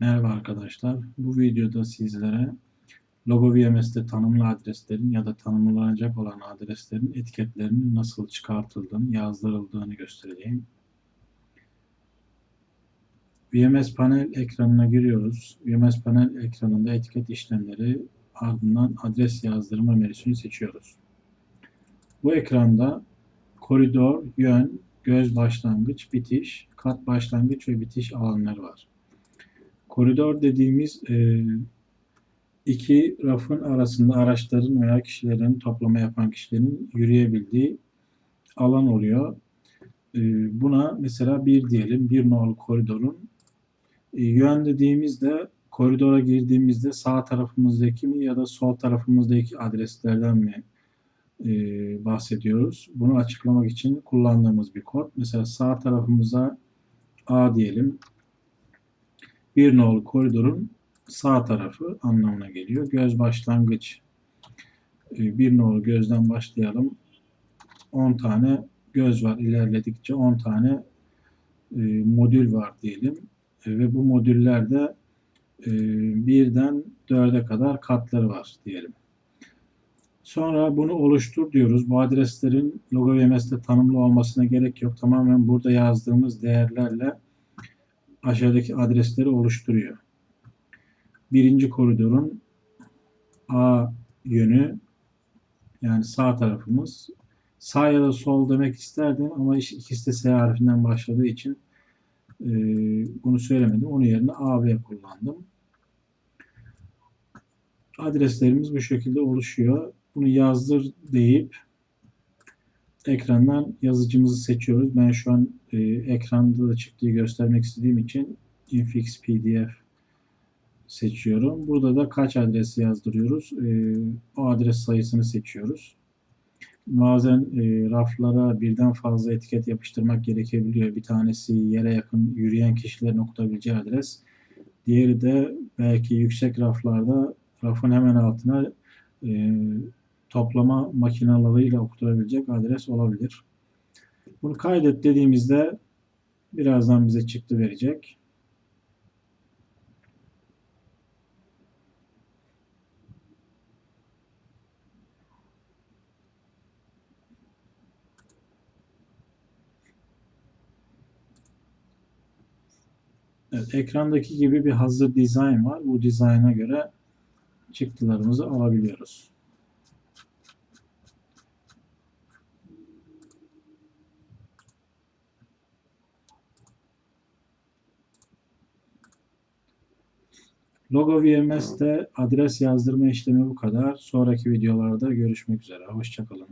arkadaşlar. Bu videoda sizlere Logo VMS'te tanımlı adreslerin ya da tanımlanacak olan adreslerin etiketlerinin nasıl çıkartıldığını, yazdırıldığını göstereceğim. VMS panel ekranına giriyoruz. VMS panel ekranında etiket işlemleri ardından adres yazdırma menüsünü seçiyoruz. Bu ekranda koridor, yön, göz başlangıç, bitiş, kat başlangıç ve bitiş alanları var. Koridor dediğimiz e, iki rafın arasında araçların veya kişilerin, toplama yapan kişilerin yürüyebildiği alan oluyor. E, buna mesela bir diyelim, bir nolu koridorun e, yön dediğimizde koridora girdiğimizde sağ tarafımızdaki mi ya da sol tarafımızdaki adreslerden mi e, bahsediyoruz. Bunu açıklamak için kullandığımız bir kod. Mesela sağ tarafımıza A diyelim. Bir nolu koridorun sağ tarafı anlamına geliyor. Göz başlangıç. E, bir nolu gözden başlayalım. 10 tane göz var. İlerledikçe 10 tane e, modül var diyelim. E, ve bu modüllerde e, birden dörde kadar katları var diyelim. Sonra bunu oluştur diyoruz. Bu adreslerin logo VMS'te tanımlı olmasına gerek yok. Tamamen burada yazdığımız değerlerle aşağıdaki adresleri oluşturuyor. Birinci koridorun A yönü yani sağ tarafımız. Sağ ya da sol demek isterdim ama ikisi de S harfinden başladığı için e, bunu söylemedim. Onun yerine AB kullandım. Adreslerimiz bu şekilde oluşuyor. Bunu yazdır deyip ekrandan yazıcımızı seçiyoruz. Ben şu an e, ekranda da çıktığı göstermek istediğim için infix pdf seçiyorum. Burada da kaç adres yazdırıyoruz. E, o adres sayısını seçiyoruz. Bazen e, raflara birden fazla etiket yapıştırmak gerekebiliyor. Bir tanesi yere yakın yürüyen kişilerin okutabileceği adres. Diğeri de belki yüksek raflarda rafın hemen altına e, toplama makinalarıyla okutulabilecek adres olabilir. Bunu kaydet dediğimizde birazdan bize çıktı verecek. Evet, ekrandaki gibi bir hazır dizayn var. Bu dizayna göre çıktılarımızı alabiliyoruz. Logo VMS'te adres yazdırma işlemi bu kadar. Sonraki videolarda görüşmek üzere. Hoşçakalın.